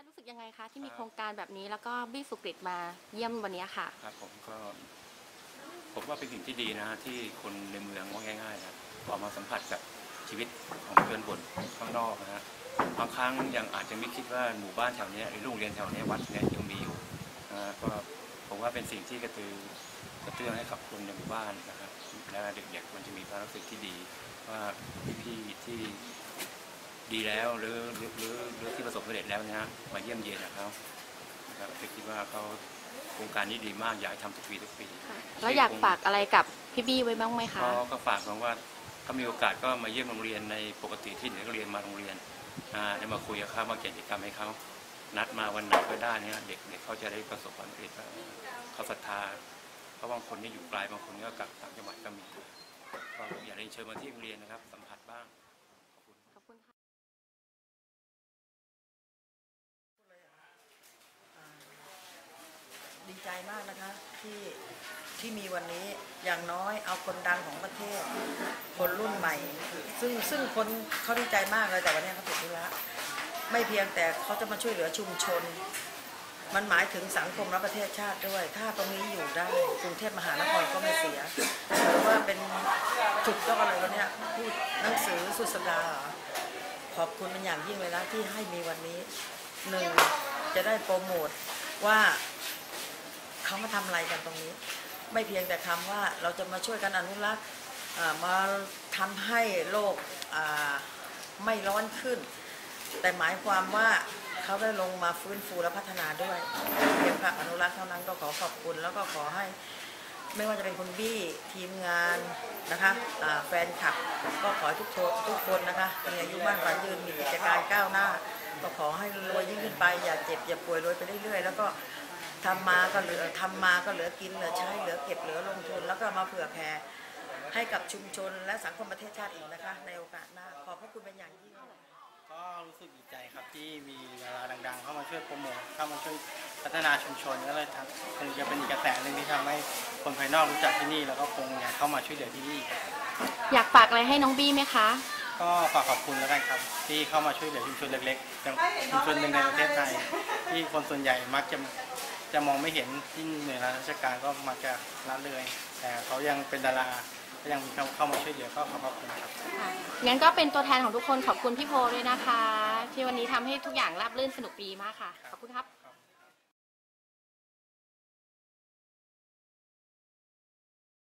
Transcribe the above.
คะรู้สึกยังไงคะที่มีโครงการแบบนี้แล้วก็บี้สุกฤตมาเยี่ยมวันนี้ค่ะ ครับผมก็ผมว่าเป็นสิ่งที่ดีนะฮะที่คนในเมืองว่าง่ายๆนะออกมาสัมผัสกับชีวิตของเพื่อนบนข้างนอกนะฮะบางครั้งยังอาจจะไม่คิดว่าหมู่บ้านแถวเนี้ยหรือโรงเรียนแถวเนี้ยวัดเนี้ยยังมีอยู่นะฮะก็ผมว่าเป็นสิ่งที่กระตือกระเตื้องให้กับคนในหมู่บ้านนะครับและเด็กๆมันจะมีความรู้สึกที่ดีว่าพี่ๆที่ ดีแล้วหรือหรือหรือหรือที่ประสบความสำเร็จแล้วนะฮะมาเยี่ยมเยียนนะครับนะครับก็คิดว่าเขาโครงการนี้ดีมากอยากให้ทำทุกปีทุกปีแล้วอยากฝากอะไรกับพี่บี้ไว้บ้างไหมคะ ก็ก็ฝากบอกว่าถ้ามีโอกาสก็มาเยี่ยมโรงเรียนในปกติที่เด็กนักเรียนมาโรงเรียนอ่าได้มาคุยกับเขามาเกี่ยวกิจกรรมให้เขานัดมาวันไหนก็ได้เนี่ยเด็กเด็กเขาจะได้ประสบความสำเร็จว่าเขาศรัทธาเพราะบางคนนี่อยู่ไกลบางคนก็กลับต่างจังหวัดก็มีก็อยากให้เชิญมาที่โรงเรียนนะครับสัมผัสบ้างขอบคุณ ขอบคุณค่ะ ดี ใจมากนะคะที่ที่มีวันนี้อย่างน้อยเอาคนดังของประเทศ คนรุ่นใหม่ ซึ่งซึ่งคนเขาดีใจมากเลยแต่วันนี้เขาติดธุระไม่เพียงแต่เขาจะมาช่วยเหลือชุมชน มันหมายถึงสังคมและประเทศชาติด้วย ถ้าตรงนี้อยู่ได้กรุงเทพมหานครก็ไม่เสียถือว่าเป็นสุดยอดเลยวันเนี้ยพูดหนังสือสุดสัปดาห์เหรอขอบคุณเป็นอย่างยิ่งเลยนะที่ให้มีวันนี้หนึ่งจะได้โปรโมทว่า เขามาทำอะไรกันตรงนี้ ไม่เพียงแต่คำว่าเราจะมาช่วยกันอนุรักษ์มาทำให้โลกไม่ร้อนขึ้น แต่หมายความว่าเขาได้ลงมาฟื้นฟูและพัฒนาด้วยเพียงกับอนุรักษ์เท่านั้นก็ขอขอบคุณ แล้วก็ขอให้ไม่ว่าจะเป็นคุณบี้ทีมงานนะคะแฟนคลับก็ขอทุกททุกคนนะคะมีอายุบ้านฝันยืนมีกิจการก้าวหน้า ก็ขอให้รวยยิ่งขึ้นไปอย่าเจ็บอย่าป่วยรวยไปเรื่อยๆ แล้วก็ ทำมาก็เหลือทำมาก็เหลือกินเหลือใช้เหลือเก็บเหลือลงทุน แล้วก็มาเผื่อแผ่ให้กับชุมชนและสังคมประเทศชาติอีกนะคะ ในโอกาสหน้าขอบพระคุณเป็นอย่างยิ่งก็รู้สึกดีใจครับที่มีดาราดัง ๆ เข้ามาช่วยโปรโมทเข้ามาช่วยพัฒนาชุมชนก็เลยทำคงจะเป็นอีกกระแสหนึ่งที่ทำให้คนภายนอกรู้จักที่นี่แล้วก็คงอยากเข้ามาช่วยเหลือที่นี่ อยากฝากอะไรให้น้องบี้ไหมคะ ก็ฝากขอบคุณแล้วกันครับ ที่เข้ามาช่วยเหลือชุมชนเล็กๆจังชุมชนหนึ่งในประเทศไทยที่คนส่วนใหญ่มักจะ จะมองไม่เห็นที่หน่วยงานราชการก็มักจะละเลย แต่เขายังเป็นดาราก็ยังมีเข้าเข้ามาช่วยเหลือก็ขอบคุณครับงั้นก็เป็นตัวแทนของทุกคนขอบคุณพี่โพด้วยนะคะ ที่วันนี้ทำให้ทุกอย่างราบรื่นสนุกดีมากค่ะ ขอบคุณครับ